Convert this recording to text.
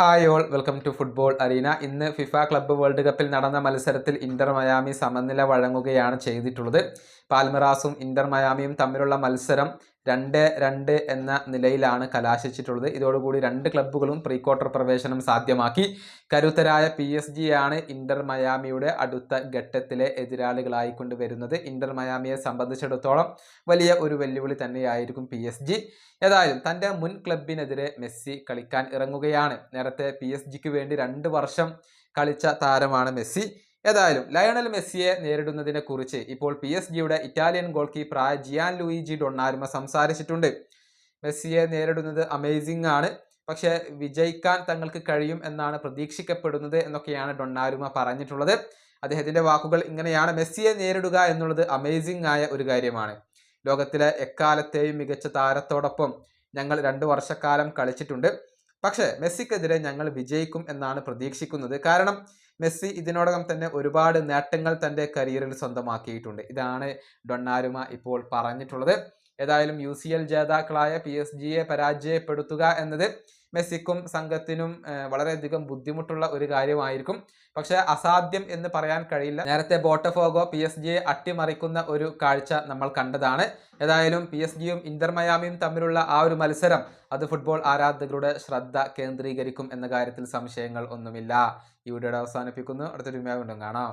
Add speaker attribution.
Speaker 1: Hi all welcome to football arena. ഇന്ന് FIFA club world കപ്പിൽ നടന്ന മത്സരത്തിൽ ഇന്റർ മയാമി സമനില വഴങ്ങുകയാണ് ചെയ്തിട്ടുള്ളത്. പാൽമിറാസും ഇന്റർ മയാമിയും തമ്മിലുള്ള മത്സരം രണ്ട് രണ്ട് എന്ന നിലയിലാണ് കലാശിച്ചിട്ടുള്ളത്. ഇതോടുകൂടി രണ്ട് ക്ലബ്ബുകളും പ്രീ ക്വാർട്ടർ പ്രവേശനം സാധ്യമാക്കി. കരുത്തരായ പി എസ് ജി ആണ് ഇന്റർ മയാമിയുടെ അടുത്ത ഘട്ടത്തിലെ എതിരാളികളായിക്കൊണ്ട് വരുന്നത് ഇന്റർ മയാമിയെ സംബന്ധിച്ചിടത്തോളം വലിയ ഒരു വെല്ലുവിളി തന്നെയായിരിക്കും പി എസ് ജി. ഏതായാലും തന്റെ മുൻ ക്ലബിനെതിരെ മെസ്സി കളിക്കാൻ ഇറങ്ങുകയാണ്. നേരത്തെ പി എസ് ജിക്ക് വേണ്ടി രണ്ട് വർഷം കളിച്ച താരമാണ് മെസ്സി. ഏതായാലും ലയണൽ മെസ്സിയെ നേരിടുന്നതിനെ കുറിച്ച് ഇപ്പോൾ പി എസ് ജിയുടെ ഇറ്റാലിയൻ ഗോൾ കീപ്പറായ ജിയാൻ ലൂയിജി ഡൊണ്ണാരുമ സംസാരിച്ചിട്ടുണ്ട്. മെസ്സിയെ നേരിടുന്നത് അമേസിംഗ് ആണ്. പക്ഷേ വിജയിക്കാൻ തങ്ങൾക്ക് കഴിയും എന്നാണ് പ്രതീക്ഷിക്കപ്പെടുന്നത് എന്നൊക്കെയാണ് ഡൊണ്ണാരുമ പറഞ്ഞിട്ടുള്ളത്. അദ്ദേഹത്തിന്റെ വാക്കുകൾ ഇങ്ങനെയാണ്. മെസ്സിയെ നേരിടുക എന്നുള്ളത് അമേസിംഗ് ആയ ഒരു കാര്യമാണ്. ലോകത്തിലെ എക്കാലത്തെയും മികച്ച താരത്തോടൊപ്പം ഞങ്ങൾ രണ്ട് വർഷക്കാലം കളിച്ചിട്ടുണ്ട്. പക്ഷേ മെസ്സിക്കെതിരെ ഞങ്ങൾ വിജയിക്കും എന്നാണ് പ്രതീക്ഷിക്കുന്നത്. കാരണം മെസ്സി ഇതിനോടകം തന്നെ ഒരുപാട് നേട്ടങ്ങൾ തന്റെ കരിയറിൽ സ്വന്തമാക്കിയിട്ടുണ്ട്. ഇതാണ് ഡൊണ്ണാരുമ ഇപ്പോൾ പറഞ്ഞിട്ടുള്ളത്. ഏതായാലും യു സി എൽ ജേതാക്കളായ പി എസ് ജിയെ പരാജയപ്പെടുത്തുക എന്നത് മെസ്സിക്കും സംഘത്തിനും വളരെയധികം ബുദ്ധിമുട്ടുള്ള ഒരു കാര്യമായിരിക്കും. പക്ഷെ അസാധ്യം എന്ന് പറയാൻ കഴിയില്ല. നേരത്തെ ബോട്ടഫോഗോ പി എസ് ജിയെ അട്ടിമറിക്കുന്ന ഒരു കാഴ്ച നമ്മൾ കണ്ടതാണ്. ഏതായാലും പി എസ് ജിയും ഇന്റർ മയാമിയും തമ്മിലുള്ള ആ ഒരു മത്സരം അത് ഫുട്ബോൾ ആരാധകരുടെ ശ്രദ്ധ കേന്ദ്രീകരിക്കും എന്ന കാര്യത്തിൽ സംശയങ്ങൾ ഒന്നുമില്ല. ഈ വീഡിയോയുടെ അവസാനിപ്പിക്കുന്നു. അടുത്തൊരു വീണ്ടും കാണാം.